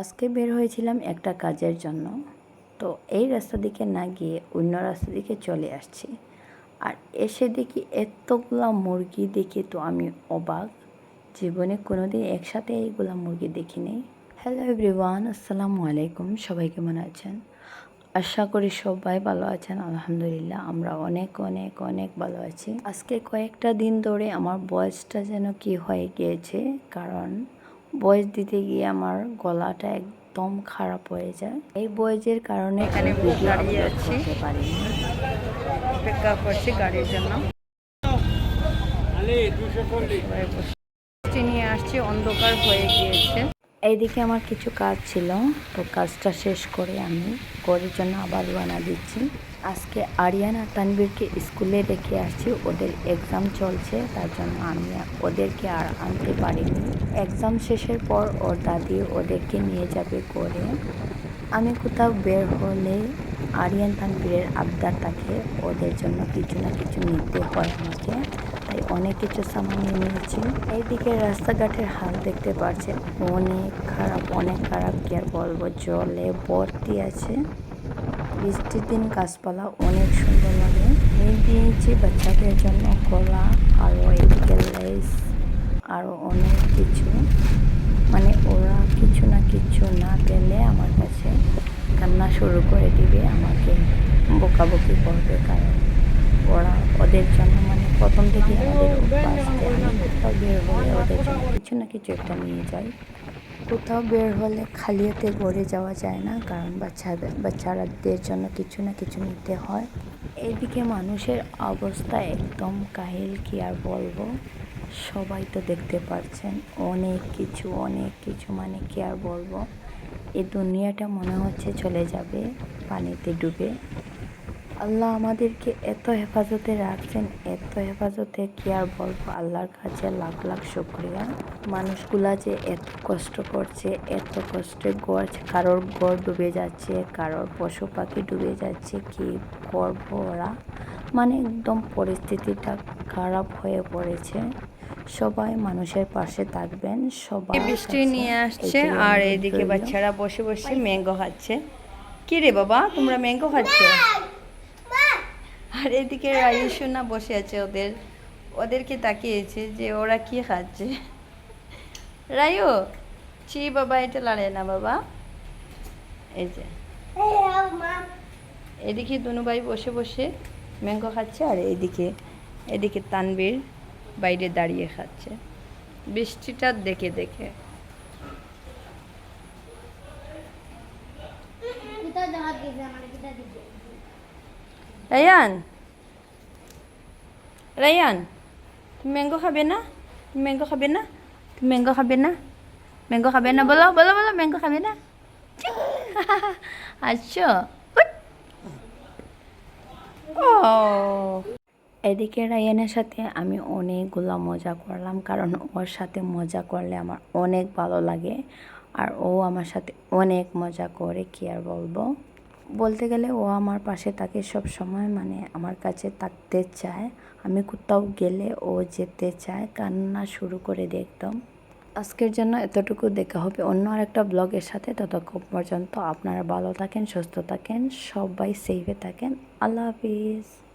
আজকে বের হয়েছিলাম একটা কাজের জন্য। তো এই রাস্তা দিকে না গিয়ে অন্য রাস্তা দিকে চলে আসছি। আর এসে দেখি এতগুলা মুরগি দেখে তো আমি অবাক। জীবনে কোনোদিন একসাথে এইগুলা মুরগি দেখিনি। হ্যালো এভরিওয়ান আসসালামু আলাইকুম। সবাই কেমন আছেন? আশা করি সবাই ভালো আছেন। আলহামদুলিল্লাহ, আমরা অনেক অনেক অনেক ভালো আছি। আজকে কয়েকটা দিন ধরে আমার বয়সটা যেন কি হয়ে গিয়েছে, কারণ বয়স দিতে গিয়ে আমার গলাটা একদম খারাপ হয়ে যায়। এই বয়সের কারণে এখানে দাঁড়িয়ে আছি। অপেক্ষা করছি গাড়ির জন্য। নিয়ে আসছি অন্ধকার হয়ে গিয়েছে। এইদিকে আমার কিছু কাজ ছিল, তো কাজটা শেষ করে আমি ঘরের জন্য আবার রওনা দিচ্ছি। আজকে আরিয়ান আর তানবীরকে স্কুলে রেখে আসছি, ওদের এক্সাম চলছে, তার জন্য আমি ওদেরকে আর আনতে পারিনি। এক্সাম শেষের পর ওর দাদি ওদেরকে নিয়ে যাবে করে। আমি কোথাও বের হলে আরিয়ান তানবীরের আবদার থাকে ওদের জন্য কিছু না কিছু নিতে হয় আমাকে। তাই অনেক কিছু সামান নিয়ে নিয়েছি। এইদিকে রাস্তাঘাটের হাল দেখতে পাচ্ছেন অনেক খারাপ অনেক খারাপ কি আর বলব জলে ভর্তি আছে। বৃষ্টির দিন গাছপালা অনেক সুন্দর লাগে। নিয়ে দিয়েছি বাচ্চাদের জন্য কলা, আরও এদিকে লেস, আরও অনেক কিছু। মানে ওরা কিছু না কিছু না পেলে আমার কাছে কান্না শুরু করে দিবে, আমাকে বকাবকি করবে কারণ ওরা ওদের জন্য মানে প্রথম থেকে কোথাও বের হলে ওদের জন্য কিছু না কিছু একটা নিয়ে যাই। কোথাও বের হলে খালি হাতে ঘরে যাওয়া যায় না, কারণ বাচ্চাদের বাচ্চারাদের জন্য কিছু না কিছু নিতে হয়। এইদিকে মানুষের অবস্থা একদম কাহিল, কি আর বলব? সবাই তো দেখতে পাচ্ছেন অনেক কিছু অনেক কিছু মানে কি আর বলব? এই দুনিয়াটা মনে হচ্ছে চলে যাবে, পানিতে ডুবে। আল্লাহ আমাদেরকে এত হেফাজতে রাখছেন এত হেফাজতে কি আর বলব? আল্লাহর কাছে লাখ লাখ শুক্রিয়া। মানুষগুলা যে এত কষ্ট করছে এত কষ্টে গড় কারোর গড় ডুবে যাচ্ছে কারোর পশু পাখি ডুবে যাচ্ছে কি করব ওরা? মানে একদম পরিস্থিতিটা খারাপ হয়ে পড়েছে। সবাই মানুষের পাশে থাকবেন সবাই বৃষ্টি নিয়ে আসছে আর এইদিকে বাচ্চারা বসে বসে ম্যাঙ্গো খাচ্ছে। কি রে বাবা তোমরা ম্যাঙ্গো খাচ্ছ? আর এদিকে রাইসুনা বসে আছে ওদের, ওদেরকে তাকিয়েছে যে ওরা কি খাচ্ছে। রায়ু, ছি বাবা, এটা লাড়ে না বাবা। এই যে। এদিকে দুনু ভাই বসে বসে ম্যাঙ্গো খাচ্ছে আর এদিকে এদিকে তানবীর বাইরে দাঁড়িয়ে খাচ্ছে। বৃষ্টিটা দেখে দেখে। রায়ান রায়ান তুমি ম্যাঙ্গো খাবে না তুমি ম্যাঙ্গো খাবে না তুমি ম্যাঙ্গো খাবে না ম্যাঙ্গো খাবে না বলো বলো বলো ম্যাঙ্গো খাবে না আচ্ছা ও এদিকে রায়ানের সাথে আমি অনেকগুলো মজা করলাম, কারণ ওর সাথে মজা করলে আমার অনেক ভালো লাগে, আর ও আমার সাথে অনেক মজা করে, কি আর বলব? বলতে গেলে ও আমার পাশে থাকে সব সময় মানে আমার কাছে থাকতে চায়। আমি কোথাও গেলে ও যেতে চায়। কান্না শুরু করে দেখতাম আজকের জন্য এতটুকু দেখা হবে। অন্য আরেকটা ব্লগের সাথে। ততক্ষণ পর্যন্ত আপনারা ভালো থাকেন, সুস্থ থাকেন, সবাই সেফে থাকেন। আল্লাহ হাফিজ।